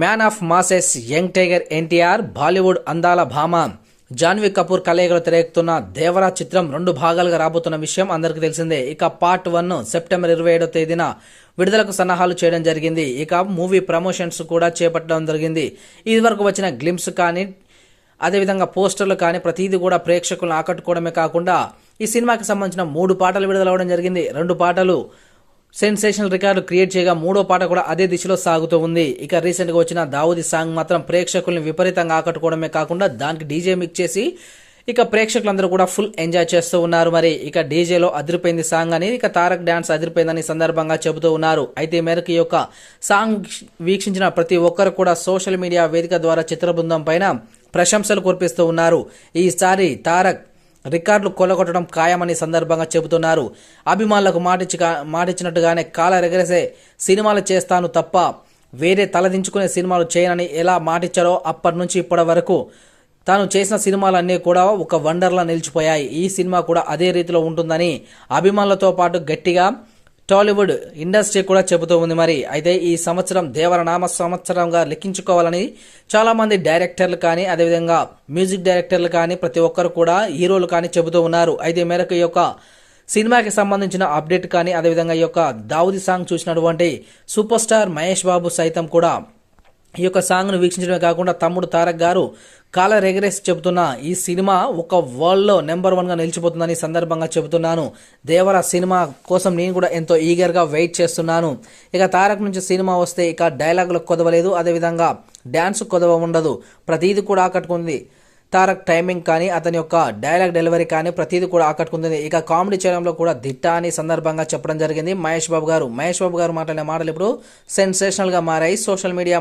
Man of masses young tiger NTR Bollywood అందాల భామ. జాన్వీ కపూర్ కలయికలో తెరకెక్కుతున్న దేవరా చిత్రం రెండు భాగాలుగా రాబోతున్న విషయం అందరికీ తెలిసిందే. ఇక పార్ట్ వన్ సెప్టెంబర్ ఇరవై ఏడో తేదీన విడుదలకు సన్నాహాలు చేయడం జరిగింది. ఇక మూవీ ప్రమోషన్స్ కూడా చేపట్టడం జరిగింది. ఇదివరకు వచ్చిన గ్లిమ్స్ కానీ అదేవిధంగా పోస్టర్లు కానీ ప్రతిదీ కూడా ప్రేక్షకులను ఆకట్టుకోవడమే కాకుండా ఈ సినిమాకి సంబంధించిన మూడు పాటలు విడుదలవడం జరిగింది. రెండు పాటలు సెన్సేషనల్ రికార్డు క్రియేట్ చేయగా మూడో పాట కూడా అదే దిశలో సాగుతూ ఉంది. ఇక రీసెంట్గా వచ్చిన దావుది సాంగ్ మాత్రం ప్రేక్షకుల్ని విపరీతంగా ఆకట్టుకోవడమే కాకుండా దానికి డీజే మిక్ చేసి ఇక ప్రేక్షకులందరూ కూడా ఫుల్ ఎంజాయ్ చేస్తూ ఉన్నారు మరి. ఇక డీజేలో అదిరిపోయింది సాంగ్ అని ఇక తారక్ డాన్స్ అదిరిపోయిందని సందర్భంగా చెబుతూ ఉన్నారు. అయితే మేరకు ఈ యొక్క సాంగ్ వీక్షించిన ప్రతి ఒక్కరు కూడా సోషల్ మీడియా వేదిక ద్వారా చిత్ర బృందం పైన ప్రశంసలు కురిపిస్తూ ఉన్నారు. ఈసారి తారక్ రికార్డులు కొలగొట్టడం ఖాయమని సందర్భంగా చెబుతున్నారు. అభిమానులకు మాటిచ్చి మాటిచ్చినట్టుగానే కాల ఎగరేసే సినిమాలు చేస్తాను తప్ప వేరే తలదించుకునే సినిమాలు చేయనని ఎలా మాటిచ్చారో అప్పటి నుంచి ఇప్పటి వరకు తాను చేసిన సినిమాలన్నీ కూడా ఒక వండర్లా నిలిచిపోయాయి. ఈ సినిమా కూడా అదే రీతిలో ఉంటుందని అభిమానులతో పాటు గట్టిగా టాలీవుడ్ ఇండస్ట్రీ కూడా చెబుతూ ఉంది మరి. అయితే ఈ సంవత్సరం దేవరనామ సంవత్సరంగా లెక్కించుకోవాలని చాలా మంది డైరెక్టర్లు కానీ అదేవిధంగా మ్యూజిక్ డైరెక్టర్లు కానీ ప్రతి ఒక్కరు కూడా హీరోలు కానీ చెబుతూ ఉన్నారు. అయితే మేరకు ఈ యొక్క సినిమాకి సంబంధించిన అప్డేట్ కానీ అదేవిధంగా ఈ యొక్క దావుది సాంగ్ చూసినటువంటి సూపర్ స్టార్ మహేష్ బాబు సైతం కూడా ఈ యొక్క సాంగ్ను వీక్షించడమే కాకుండా తమ్ముడు తారక్ గారు కాల రెగరేసి చెబుతున్న ఈ సినిమా ఒక వరల్డ్లో నెంబర్ వన్గా నిలిచిపోతుందని సందర్భంగా చెబుతున్నాను. దేవర సినిమా కోసం నేను కూడా ఎంతో ఈగర్గా వెయిట్ చేస్తున్నాను. ఇక తారక్ నుంచి సినిమా వస్తే ఇక డైలాగులకు కొదవలేదు. అదేవిధంగా డ్యాన్స్ కొదవ ఉండదు. ప్రతీది కూడా ఆకట్టుకుంది. తారక్ టైమింగ్ కానీ అతని యొక్క డైలాగ్ డెలివరీ కానీ ప్రతిదీ కూడా ఆకట్టుకుంది. ఇక కామెడీ చేయడంలో కూడా దిట్ట అని సందర్భంగా చెప్పడం జరిగింది. మహేష్ బాబు గారు మహేష్ బాబు గారు మాట్లాడిన మాటలు ఇప్పుడు సెన్సేషనల్గా మారాయి. Social media